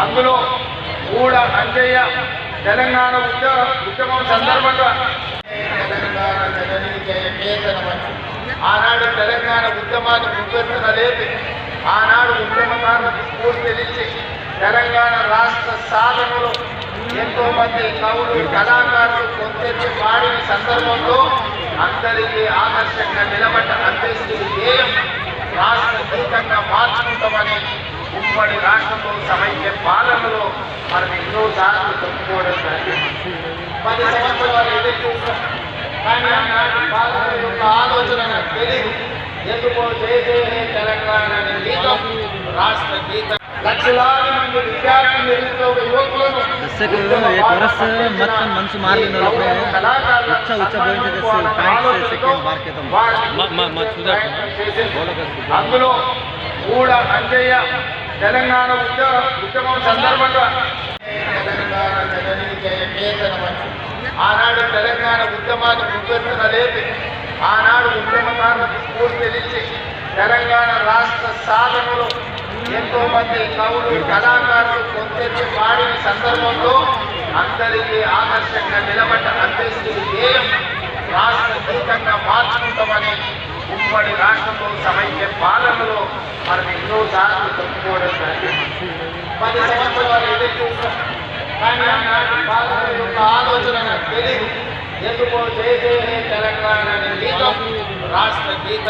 అందులో కూడా అంజయ్య తెలంగాణ ఉద్యమం సందర్భంగా ఆనాడు తెలంగాణ ఉద్యమాన్ని గుర్తొచ్చిన లేదు ఆనాడు ఉద్యమకారులకు స్ఫూర్తినిచ్చి తెలంగాణ రాష్ట్ర ఎంతో మంది కవులు కళాకారులు కొంతెత్తి పాడిన సందర్భంలో అందరికీ ఆకర్షంగా నిలబడ్డ అందేశ్వరి ధ్యేయం రాష్ట్ర గీతంగా మార్చుకుంటామని ఉమ్మడి రాష్ట్రంలో సమైక్య పాలనలో మనం ఎన్నో సార్లు చెప్పుకోవడం జరిగింది. పది సంవత్సరాలు ఎదురు చూస్తాం కానీ ఆనాటి పాలన యొక్క ఆలోచన నాకు తెలియదు ఎందుకో చేసే తెలంగాణ గీతం రాష్ట్ర గీతం లక్షలాది ವರ್ಷಕ್ಕೆ ಏಟ್ ವರ್ಷ ಮತ್ತೆ ಮನಸ್ಸು ಮಾರ್ಲಿಲ್ಲ ಹುಚ್ಚ ಹುಚ್ಚ అందులో కూడా అంజయ్య తెలంగాణ ఉద్యమ ఉద్యమం సందర్భంగా తెలంగాణ ఆనాడు తెలంగాణ ఉద్యమాన్ని గుర్తించిన లేదు ఆనాడు ఉద్యమకారులకు తెలిసి తెలంగాణ రాష్ట్ర సాధనలో ఎంతో మంది కవులు కళాకారులు సందర్భంలో అందరికీ ఆదర్శంగా నిలబడ్డ అందేశ్వరి ధ్యేయం రాష్ట్ర గీతంగా మార్చుకుంటామని ఉమ్మడి రాష్ట్రంలో సమైక్య పాలనలో మనం ఎన్నో సార్లు చెప్పుకోవడం జరిగింది. పది సంవత్సరాలు ఎదురు చూస్తాం. కానీ ఆనాటి పాలన యొక్క ఆలోచన నాకు తెలియదు ఎందుకో చేసే తెలంగాణ గీతం రాష్ట్ర గీతం